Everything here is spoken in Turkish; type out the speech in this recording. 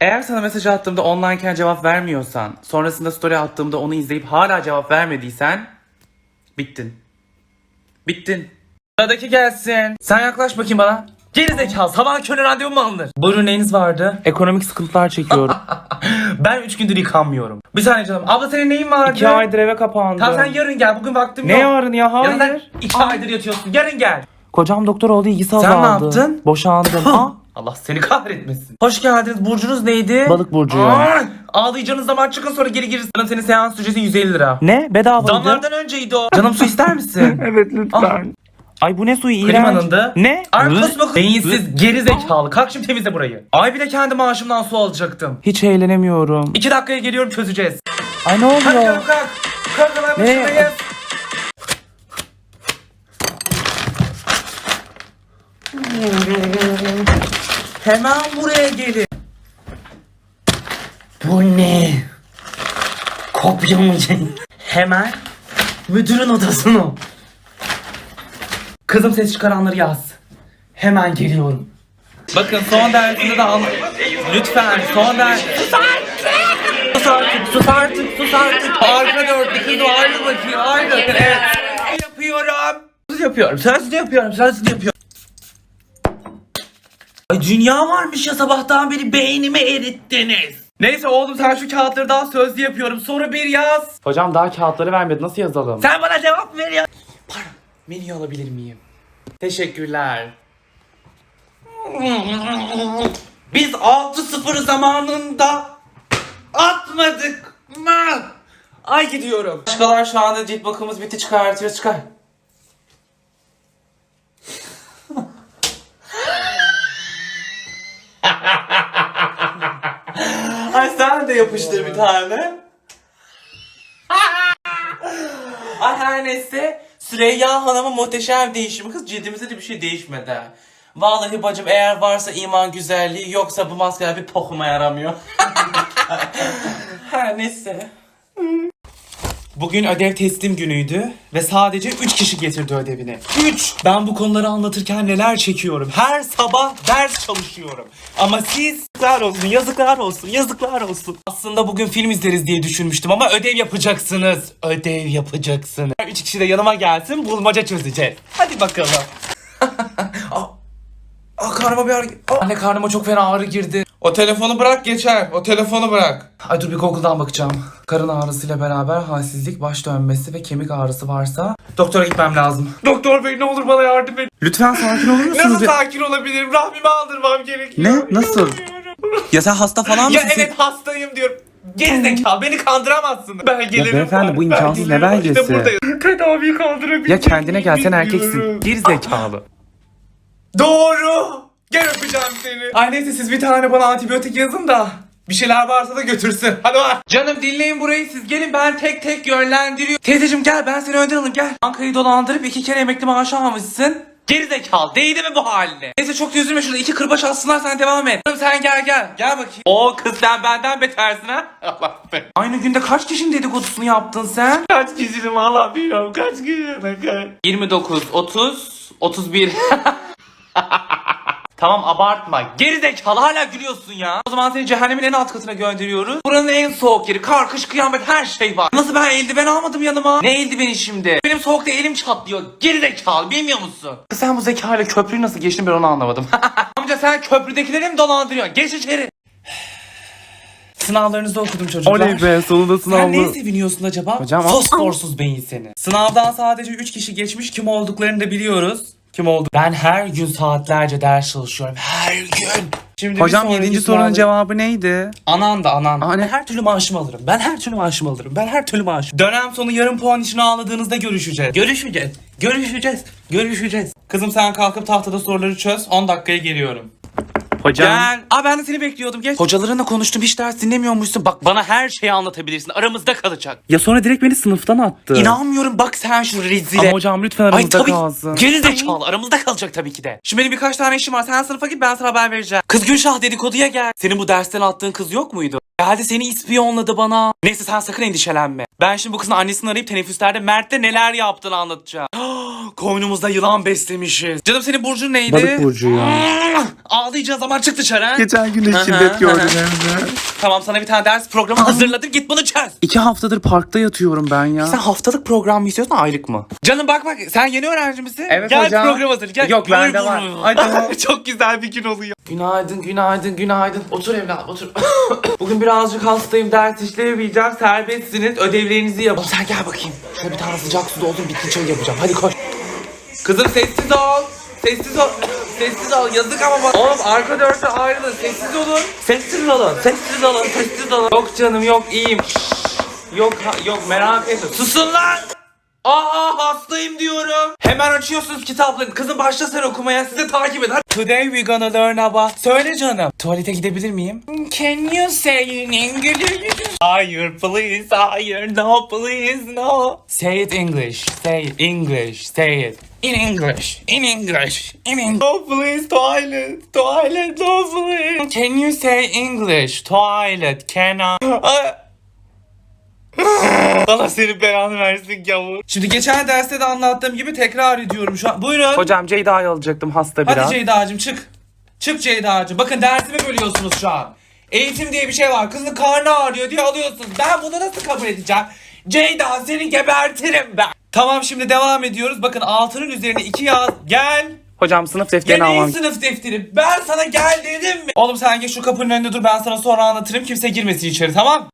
Eğer sana mesaj attığımda onlineken cevap vermiyorsan, sonrasında story attığımda onu izleyip hala cevap vermediysen, bittin. Bittin. Sıradaki gelsin. Sen yaklaş bakayım bana. Geri zekalı sabah körü randevu mu alınır? Buyurun neyiniz vardı? Ekonomik sıkıntılar çekiyorum. ben 3 gündür yıkanmıyorum. Bir saniye canım. Abla senin neyin vardı? 2 aydır eve kapandım. Tamam sen yarın gel. Bugün vaktim Ne yok. yarın ya? Yarın sen Hayır. 2 aydır yatıyorsun. Yarın gel. Kocam doktor oldu ilgisi Sen azaldı. ne yaptın? Boşandım. Aa, Allah seni kahretmesin. Hoş geldiniz. Burcunuz neydi? Balık burcuyum. Ay, ağlayacağınız zaman çıkın sonra geri giririz. Canım senin seans ücreti 150 lira. ne? Bedava Damlardan önceydi o. Canım su ister misin? Evet lütfen. Ay bu ne suyu iğrenç. Klimanında. Ne? Arkos bakın. Beyinsiz geri zekalı. Kalk şimdi temizle burayı. Ay bir de kendi maaşımdan su alacaktım. Hiç eğlenemiyorum. 2 dakikaya geliyorum çözeceğiz. Ay ne oluyor? kalk kalk. Kalk hemen Ne? Hemen buraya gelin. Bu ne? Kopya mı? Hemen müdürün odasına. Kızım ses çıkaranları yaz. Hemen geliyorum. Bakın son dersinde de al. Lütfen son ders. Sus artık. Sus artık. Sus artık. Sus artık. Arka dörtlü kızım ayrı bakayım ayrı. Evet. Yapıyorum. Söz yapıyorum. Söz yapıyorum. Söz yapıyorum. Ay dünya varmış ya sabahtan beri beynimi erittiniz. Neyse oğlum sen şu kağıtları daha sözlü yapıyorum. Soru bir yaz. Hocam daha kağıtları vermedi. Nasıl yazalım? Sen bana cevap ver ya. Pardon. Menü alabilir miyim? Teşekkürler. Biz 6-0 zamanında atmadık mı? Ay gidiyorum. Başkalar şu anda cilt bakımımız bitti çıkartıyoruz çıkar. De yapıştır bir tane. Ay her neyse Süreyya Hanım'ın muhteşem değişimi kız cildimizde de bir şey değişmedi. Vallahi bacım eğer varsa iman güzelliği yoksa bu maskeler bir pokuma yaramıyor. her neyse. Bugün ödev teslim günüydü ve sadece 3 kişi getirdi ödevini. 3! Ben bu konuları anlatırken neler çekiyorum. Her sabah ders çalışıyorum. Ama siz yazıklar olsun, yazıklar olsun, yazıklar olsun. Aslında bugün film izleriz diye düşünmüştüm ama ödev yapacaksınız. Ödev yapacaksınız. 3 kişi de yanıma gelsin bulmaca çözeceğiz. Hadi bakalım. Aa, karnıma bir ağrı... Anne karnıma çok fena ağrı girdi. O telefonu bırak geçer. O telefonu bırak. Ay dur bir Google'dan bakacağım. Karın ağrısıyla beraber halsizlik, baş dönmesi ve kemik ağrısı varsa doktora gitmem lazım. Doktor bey ne olur bana yardım edin. Lütfen sakin olur musunuz? Nasıl sakin olabilirim? Rahmimi aldırmam gerekiyor. Ne? Nasıl? Ya sen hasta falan Ya mısın? evet hastayım diyorum. Gerizekalı beni kandıramazsın. Belgelerim beyefendi, var, bu imkansız, ne belgesi? İşte buradayım. Tedaviyi kaldırabilecek Ya kendine gel sen miyim erkeksin. bilmiyorum. Geri zekalı. Doğru. Gel öpeceğim seni. Ay neyse siz bir tane bana antibiyotik yazın da. Bir şeyler varsa da götürsün. Hadi var. Canım dinleyin burayı siz gelin ben tek tek yönlendiriyorum. Teyzeciğim gel ben seni önden alayım gel. Bankayı dolandırıp iki kere emekli maaşı almışsın. Geri zekalı değdi mi bu haline? Neyse çok üzülme şurada iki kırbaç alsınlar sen devam et. Canım sen gel gel gel bakayım. O kız sen benden betersin ha. Allah be. Aynı günde kaç kişinin dedikodusunu yaptın sen? Kaç kişinin valla bilmiyorum. Kaç kişinin kaç. 29, 30, 31. tamam abartma. Geri zekalı hala gülüyorsun ya. O zaman seni cehennemin en alt katına gönderiyoruz. Buranın en soğuk yeri. Kar, kış, kıyamet her şey var. Nasıl ben eldiven almadım yanıma? Ne eldiveni şimdi? Benim soğukta elim çatlıyor. Geri zekalı bilmiyor musun? Sen bu zekayla köprüyü nasıl geçtin ben onu anlamadım. Amca sen köprüdekileri mi dolandırıyorsun? Geç içeri. Sınavlarınızı okudum çocuklar. Oley be sonunda Sen neye sınavlı. seviniyorsun acaba? Hocam- Fosforsuz beyin seni. Sınavdan sadece 3 kişi geçmiş. Kim olduklarını da biliyoruz. Kim oldu? Ben her gün saatlerce ders çalışıyorum. Her gün. Şimdi Hocam sonraki 7. sınavda- sorunun cevabı neydi? Anan da anan. Aa, ne? Ben her türlü maaşımı alırım. Ben her türlü maaşımı alırım. Ben her türlü maaşımı. Dönem sonu yarım puan için ağladığınızda görüşeceğiz. Görüşeceğiz. Görüşeceğiz. Görüşeceğiz. Kızım sen kalkıp tahtada soruları çöz. 10 dakikaya geliyorum. Hocam. Gel. Aa ben de seni bekliyordum. Geç. Hocalarınla konuştum. Hiç ders dinlemiyormuşsun. Bak bana her şeyi anlatabilirsin. Aramızda kalacak. Ya sonra direkt beni sınıftan attı. İnanmıyorum. Bak sen şu rezile. Ama hocam lütfen Ay aramızda tabii. kalsın. Geri zekalı. Aramızda kalacak tabii ki de. Şimdi benim birkaç tane işim var. Sen sınıfa git ben sana haber vereceğim. Kız Gülşah dedikoduya gel. Senin bu dersten attığın kız yok muydu? Geldi seni ispiyonladı bana. Neyse sen sakın endişelenme. Ben şimdi bu kızın annesini arayıp teneffüslerde Mert'le neler yaptığını anlatacağım. Koynumuzda yılan beslemişiz. Canım senin burcun neydi? Balık burcu ya. Ağlayacağız zaman çık dışarı. ha? Geçen gün de Aha, şiddet gördüm aha. evde. Tamam sana bir tane ders programı hazırladım. Git bunu çöz. İki haftadır parkta yatıyorum ben ya. Sen haftalık program mı istiyorsun aylık mı? Canım bak bak sen yeni öğrenci misin? Evet Gel hocam. program hazır gel. Yok, bende var. Ay, tamam. Çok güzel bir gün oluyor. Günaydın günaydın günaydın. Otur evlat otur. Bugün birazcık hastayım ders işleyemeyeceğim. Serbestsiniz ödevlerinizi yapın. Sen gel bakayım. Şuna bir tane sıcak su doldur bitki çayı yapacağım. Hadi koş. Kızım sessiz ol. Sessiz ol. Sessiz ol. Yazık ama bak. Oğlum arka dörtte ayrılın. Sessiz olun. Sessiz olun. Sessiz olun. Sessiz olun. Yok canım yok iyiyim. Yok ha- yok merak etme. Susun lan. Aa hastayım diyorum. Hemen açıyorsunuz kitapları. Kızım başla sen okumaya. Size takip. Hadi. Today we gonna learn about. Söyle canım. Tuvalete gidebilir miyim? Can you say in English? Hayır please. Hayır no please no. Say it English. Say it English. Say it. In English. In English. In English. No please toilet. Toilet no please. Can you say English? Toilet. Can I? Allah senin belanı versin gavur. Şimdi geçen derste de anlattığım gibi tekrar ediyorum şu an. Buyurun. Hocam Ceyda'yı alacaktım hasta biraz. Hadi Ceyda'cığım çık. Çık Ceyda'cığım. Bakın dersimi bölüyorsunuz şu an. Eğitim diye bir şey var. Kızın karnı ağrıyor diye alıyorsunuz. Ben bunu nasıl kabul edeceğim? Ceyda seni gebertirim ben. Tamam şimdi devam ediyoruz. Bakın altının üzerine iki yaz. Gel. Hocam sınıf defterini neyin almam. sınıf defteri? Ben sana gel dedim mi? Oğlum sen geç şu kapının önünde dur ben sana sonra anlatırım. Kimse girmesin içeri tamam?